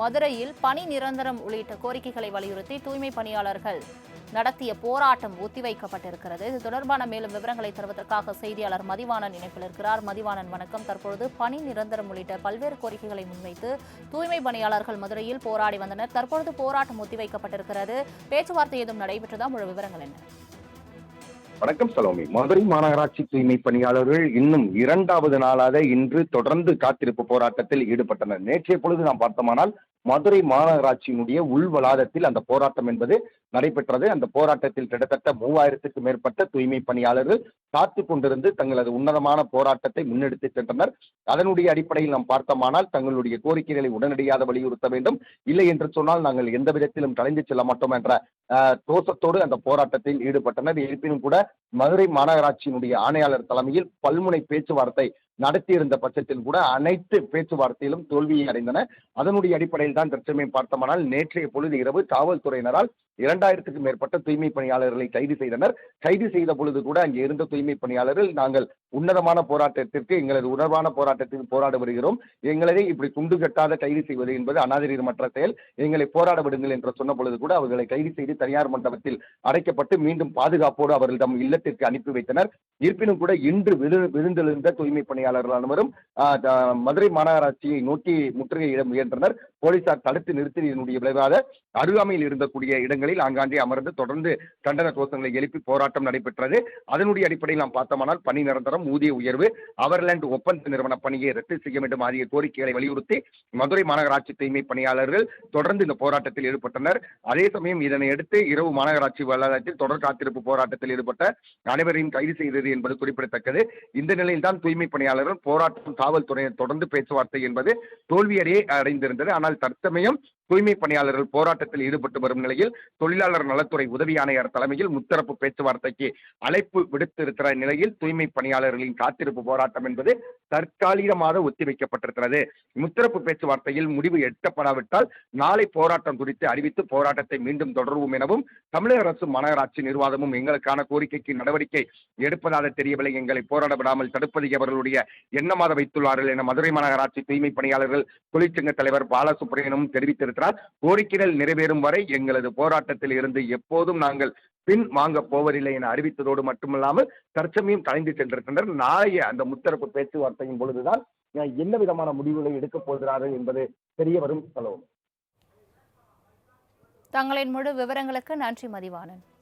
மதுரையில் பணி நிரந்தரம் உள்ளிட்ட கோரிக்கைகளை வலியுறுத்தி தூய்மை பணியாளர்கள் நடத்திய போராட்டம் ஒத்திவைக்கப்பட்டிருக்கிறது. இது தொடர்பான மேலும் விவரங்களை தருவதற்காக செய்தியாளர் மதிவாணன் இணைப்பில் இருக்கிறார். மதிவாணன் வணக்கம். தற்பொழுது பணி நிரந்தரம் உள்ளிட்ட பல்வேறு கோரிக்கைகளை முன்வைத்து தூய்மை பணியாளர்கள் மதுரையில் போராடி வந்தனர். தற்பொழுது போராட்டம் ஒத்திவைக்கப்பட்டிருக்கிறது. பேச்சுவார்த்தை ஏதும் நடைபெற்றதா? முழு விவரங்கள் என்ன? வணக்கம் சலோமி. மதுரை மாநகராட்சி தூய்மை பணியாளர்கள் இன்னும் இரண்டாவது நாளாக இன்று தொடர்ந்து காத்திருப்பு போராட்டத்தில் ஈடுபட்டனர். நேற்றைய பொழுது நாம் பார்த்தோமானால் மதுரை மாநகராட்சியினுடைய உள் வளாகத்தில் அந்த போராட்டம் என்பது நடைபெற்றது. அந்த போராட்டத்தில் கிட்டத்தட்ட மூவாயிரத்துக்கு மேற்பட்ட தூய்மை பணியாளர்கள் காத்து கொண்டிருந்து தங்களது உன்னதமான போராட்டத்தை முன்னெடுத்து சென்றனர். அதனுடைய அடிப்படையில் நாம் பார்த்தோமானால் தங்களுடைய கோரிக்கைகளை உடனடியாக வலியுறுத்த வேண்டும். இல்லை என்று சொன்னால் நாங்கள் எந்த விதத்திலும் கலைந்து செல்ல மாட்டோம் என்ற தோசத்தோடு அந்த போராட்டத்தில் ஈடுபட்டனர். இருப்பினும் கூட மதுரை மாநகராட்சியினுடைய ஆணையாளர் தலைமையில் பல்முனை பேச்சுவார்த்தை நடத்தியிருந்த பட்சத்தில் கூட அனைத்து பேச்சுவார்த்தையிலும் தோல்வியை அடைந்தன. அதனுடைய அடிப்படையில் தான் தற்சமயம் பார்த்தோமானால் நேற்றைய பொழுது இரவு காவல்துறையினரால் இரண்டாயிரத்துக்கும் மேற்பட்ட தூய்மை பணியாளர்களை கைது செய்தனர். கைது செய்த பொழுது கூட அங்கே இருந்த தூய்மை பணியாளர்கள் நாங்கள் உன்னதமான போராட்டத்திற்கு எங்களது உணர்வான போராட்டத்திற்கு போராட வருகிறோம். எங்களை இப்படி துண்டு கட்டாத கைது செய்வது என்பது அநாகரிகமற்ற செயல். எங்களை போராட விடுங்கள் என்று சொன்ன பொழுது கூட அவர்களை கைது செய்து தனியார் மண்டபத்தில் அடைக்கப்பட்டு மீண்டும் பாதுகாப்போடு அவர்களிடம் இல்லத்திற்கு அனுப்பி வைத்தனர். இருப்பினும் கூட இன்று விழு விழுந்தெழுந்த தூய்மை பணியாளர்கள் அனைவரும் மதுரை மாநகராட்சியை நோக்கி முற்றுகையிட முயன்றனர். போலீசார் தடுத்து நிறுத்தியதனுடைய விளைவாக அருகாமையில் இருந்தக்கூடிய இடங்களில் ஆங்காங்கே அமர்ந்து தொடர்ந்து கண்டன கோஷங்களை எழுப்பி போராட்டம் நடைபெற்றது. அதனுடைய அடிப்படையில் நாம் பார்த்தோமானால் பணி நிரந்தரம் ஊதிய உயர்வு அவர்லேண்ட் ஒப்பந்த நிறுவன பணியை ரத்து செய்ய வேண்டும் ஆகிய கோரிக்கைகளை வலியுறுத்தி மதுரை மாநகராட்சி தூய்மை பணியாளர்கள் தொடர்ந்து இந்த போராட்டத்தில் ஈடுபட்டனர். அதே சமயம் இதனை அடுத்து இரவு மாநகராட்சி வளாகத்தில் தொடர் காத்திருப்பு போராட்டத்தில் ஈடுபட்ட அனைவரையும் கைது செய்தது என்பது குறிப்பிடத்தக்கது. இந்த நிலையில் தான் தூய்மை பணியாளர்கள் போராட்டம் காவல்துறையினர் தொடர்ந்து பேச்சுவார்த்தை என்பது தோல்வியடையே அடைந்திருந்தது. ஆனால் தற்சமயம் தூய்மை பணியாளர்கள் போராட்டத்தில் ஈடுபட்டு வரும் நிலையில் தொழிலாளர் நலத்துறை உதவி ஆணையர் தலைமையில் முத்தரப்பு பேச்சுவார்த்தைக்கு அழைப்பு விடுத்திருக்கிற நிலையில் தூய்மை பணியாளர்களின் காத்திருப்பு போராட்டம் என்பது தற்காலிகமாக ஒத்திவைக்கப்பட்டிருக்கிறது. முத்தரப்பு பேச்சுவார்த்தையில் முடிவு எட்டப்படாவிட்டால் நாளை போராட்டம் குறித்து அறிவித்து போராட்டத்தை மீண்டும் தொடருவோம் எனவும் தமிழக அரசு மாநகராட்சி நிர்வாகமும் எங்களுக்கான கோரிக்கைக்கு நடவடிக்கை எடுப்பதாக தெரியவில்லை. எங்களை போராட விடாமல் தடுப்பது அவர்களுடைய எண்ணமாக வைத்துள்ளார்கள் என மதுரை மாநகராட்சி தூய்மை பணியாளர்கள் தொழிற்சங்க தலைவர் பாலசுப்ரமணியனும் தெரிவித்திருக்கிறார். கோரிக்கைகள் நிறைவேறும் வரை எங்களது போராட்டத்தில் இருந்து எப்போதும் நாங்கள் பின் வாங்க போவதில்லை என அறிவித்ததோடு மட்டுமல்லாமல் தற்சமயம் கலைந்து சென்றிருக்கின்றனர். நாளைய அந்த முத்தரப்பு பேச்சுவார்த்தையின் பொழுதுதான் என்ன விதமான முடிவுகளை எடுக்கப் போகிறார்கள் என்பது தெரிய வரும் செலவும். தங்களின் முழு விவரங்களுக்கு நன்றி மதிவாணன்.